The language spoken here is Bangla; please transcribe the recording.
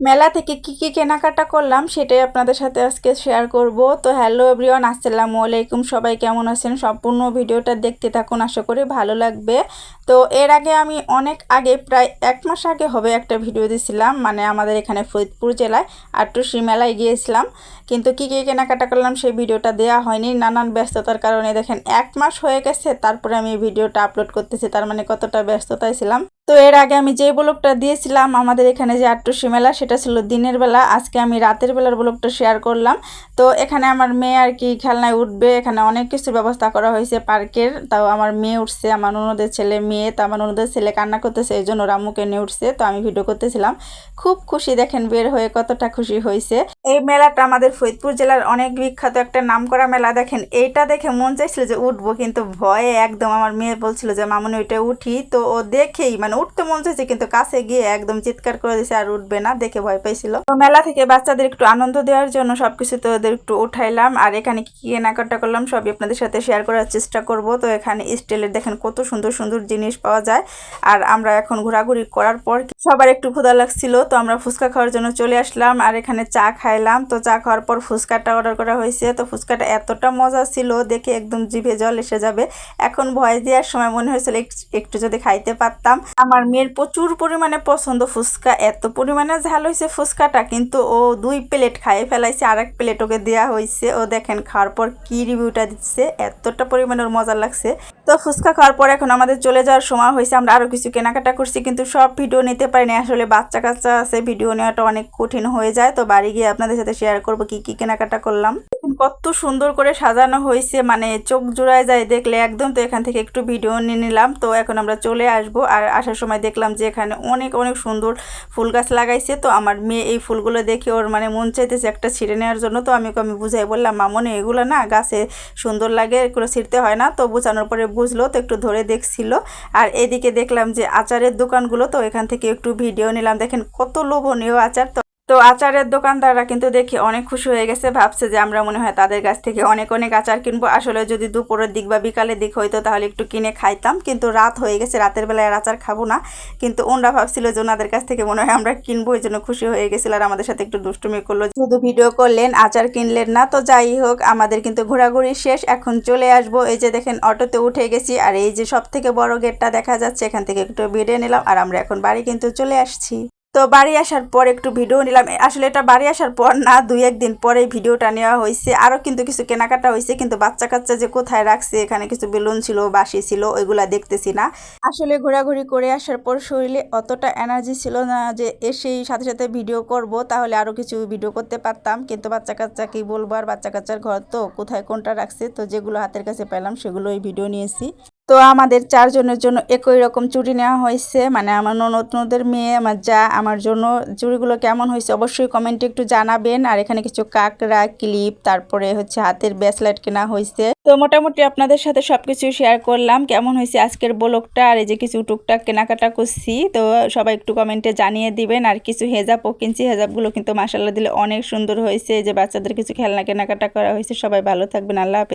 মেলা থেকে কি কি কেনাকাটা করলাম সেটাই আপনাদের সাথে আজকে শেয়ার করব। তো হ্যালো এভরিওয়ান আসসালামু আলাইকুম। সবাই কেমন আছেন? সম্পূর্ণ ভিডিওটা দেখতে থাকুন, আশা করি ভালো লাগবে। তো এর আগে আমি অনেক আগে, প্রায় এক মাস আগে হবে একটা ভিডিও দিয়েছিলাম মানে আমাদের এখানে ফরিদপুর জেলায় আটটুসি মেলায় গিয়েছিলাম। কিন্তু কি কি কেনাকাটা করলাম সেই ভিডিওটা দেওয়া হয়নি। নানান ব্যস্ততার কারণে দেখেন, এক মাস হয়ে গেছে, তারপরে আমি ভিডিওটা আপলোড করতেছি, তার মানে কতটা ব্যস্ততায় ছিলাম। তো এর আগে আমি যে ব্লগটা দিয়েছিলাম, আমাদের এখানে যে আটটুসি মেলা সেটা ছিল দিনের বেলা। আজকে আমি রাতের বেলার ব্লগটা শেয়ার করলাম। তো এখানে আমার মেয়ে আর কি খেলনায় উঠবে। এখানে অনেক কিছুর ব্যবস্থা করা হয়েছে পার্কের। তাও আমার মেয়ে উঠছে, আমার ননদের ছেলে মেয়ে। তো আমার ননদের ছেলে কান্না করতেছে, এই জন্য রামুকে নিয়ে উঠছে। তো আমি ভিডিও করতেছিলাম। খুব খুশি দেখেন বের হয়ে কতটা খুশি হয়েছে। এই মেলাটা আমাদের ফরিদপুর জেলার অনেক বিখ্যাত একটা নামকরা মেলা। দেখেন, এইটা দেখে মন চাইছিল যে উঠবো, কিন্তু ভয়ে একদম আমার মেয়ে বলছিল যে, মামনি, ওইটা উঠি। তো ও দেখেই মানে উঠতে মন চাইছে, কিন্তু কাছে গিয়ে একদম চিৎকার করে দিয়েছে আর উঠবে না, দেখে ভয় পাইছিল। তো মেলা থেকে বাচ্চাদের একটু আনন্দ দেওয়ার জন্য সবকিছু তো ওদের একটু উঠাইলাম, আর এখানে কি কেনাকাটা করলাম সবই আপনাদের সাথে শেয়ার করার চেষ্টা করব। তো এখানে স্টিলের দেখেন কত সুন্দর সুন্দর জিনিস পাওয়া যায়, আর আমরা এখন ঘোরাঘুরি করার পর সবার একটু ক্ষুধা লাগছিল, তো আমরা ফুচকা খাওয়ার জন্য চলে আসলাম, আর এখানে চা খাইলাম। তো চা খাওয়ার পর ফুচকাটা অর্ডার করা হয়েছে, তো ফুচকাটা এতটা মজা ছিল, দেখে একদম জিভে জল এসে যাবে। এখন ভয় দেওয়ার সময় মনে হয়েছিল, একটু যদি খাইতে পারতাম। আমার মেয়ের প্রচুর পরিমাণে পছন্দ ফুচকা, এত পরিমাণে ঝাল হয়েছে ফুচকাটা, কিন্তু ও দুই প্লেট খাইয়ে ফেলাইছে আর এক প্লেট ওকে দেওয়া হয়েছে ও দেখেন খাওয়ার পর কি রিভিউটা দিচ্ছে, এতটা পরিমাণে ওর মজা লাগছে। তো ফুচকা খাওয়ার পর এখন আমাদের চলে যাওয়ার সময় হয়েছে। আমরা আরও কিছু কেনাকাটা করছি, কিন্তু সব ভিডিও নিতে পারিনি। আসলে বাচ্চা কাচ্চা আছে, ভিডিও নেওয়াটা অনেক কঠিন হয়ে যায়। তো বাড়ি গিয়ে আপনাদের সাথে শেয়ার করব কি কি কেনাকাটা করলাম। কত সুন্দর করে সাজানো হয়েছে মানে চোখ জোড়ায় যায় দেখলে। একদম তো এখান থেকে একটু ভিডিও নিয়ে নিলাম। তো এখন আমরা চলে আসব। আর আসার সময় দেখলাম যে এখানে অনেক অনেক সুন্দর ফুল গাছ লাগাইছে। তো আমার মেয়ে এই ফুলগুলো দেখে ওর মানে মন চাইতেছে একটা ছিঁড়ে নেওয়ার জন্য। তো আমি আমি বুঝাই বললাম, মামনি, এগুলো না গাছে সুন্দর লাগে, এগুলো ছিঁড়তে হয় না। তো বোঝানোর পরে বুঝলো তো একটু ধরে দেখছিল। আর এদিকে দেখলাম যে আচারের দোকানগুলো তো এখান থেকে একটু ভিডিও নিলাম। দেখেন কত লোভনীয় আচার। তো তো আচারের দোকানদাররা কিন্তু দেখে অনেক খুশি হয়ে গেছে, ভাবছে যে আমরা মনে হয় তাদের কাছ থেকে অনেক অনেক আচার কিনবো। আসলে যদি দুপুরের দিক বা বিকালের দিক হইতো তাহলে একটু কিনে খাইতাম, কিন্তু রাত হয়ে গেছে, রাতের বেলায় আর আচার খাব না। কিন্তু ওনরা ভাবছিল যে ওনাদের কাছ থেকে মনে হয় আমরা কিনবো, এই জন্য খুশি হয়ে গেছিল আর আমাদের সাথে একটু দুষ্টুমি করল। শুধু ভিডিও করলেন, আচার কিনলেন না, তো যাই হোক, আমাদের কিন্তু ঘোরাঘুরি শেষ, এখন চলে আসব। এই যে দেখেন, অটোতে উঠে গেছি, আর এই যে সব থেকে বড় গেটটা দেখা যাচ্ছে, এখান থেকে একটু বেরিয়ে নিলাম, আর আমরা এখন বাড়ি কিন্তু চলে আসছি। তো বাড়ি আসার পর একটু ভিডিও নিলাম। আসলে এটা বাড়ি আসার পর না, দুই একদিন পরে ভিডিওটা নেওয়া হয়েছে। আরও কিন্তু কিছু কেনাকাটা হয়েছে, কিন্তু বাচ্চা কাচ্চা যে কোথায় রাখছে, এখানে কিছু বেলুন ছিল বাসি ছিল, ওইগুলা দেখতেছি না। আসলে ঘোরাঘুরি করে আসার পর শরীরে অতটা এনার্জি ছিল না যে এসেই সাথে সাথে ভিডিও করব, তাহলে আরও কিছু ভিডিও করতে পারতাম। কিন্তু বাচ্চা কাচ্চা কি বলব, আর বাচ্চা কাচ্চার ঘর তো কোথায় কোনটা রাখছে, তো যেগুলো হাতের কাছে পেলাম, সেগুলোই ভিডিও নিয়েছি। তো আমাদের চারজনের জন্য একই রকম চুড়ি নেওয়া হয়েছে। মানে আমার ননদদের মেয়ে, আমার যা, আমার জন্য চুড়িগুলো কেমন হয়েছে অবশ্যই কমেন্টে একটু জানাবেন। আর এখানে কিছু কাকড়া ক্লিপ, তারপরে হচ্ছে হাতের ব্রেসলেট কেনা হয়েছে। তো মোটামুটি আপনাদের সাথে সবকিছু শেয়ার করলাম। কেমন হয়েছে আজকের ব্লগটা? আর এই যে কিছু টুকটাক কেনাকাটা করছি, তো সবাই একটু কমেন্টে জানিয়ে দিবেন। আর কিছু হেজাবও কিনছি, হেজাবগুলো কিন্তু মাসাল্লাহ দিলে অনেক সুন্দর হয়েছে। যে বাচ্চাদের কিছু খেলনা কেনাকাটা করা হয়েছে, সবাই ভালো থাকবেন, আল্লাহ হাফেজ।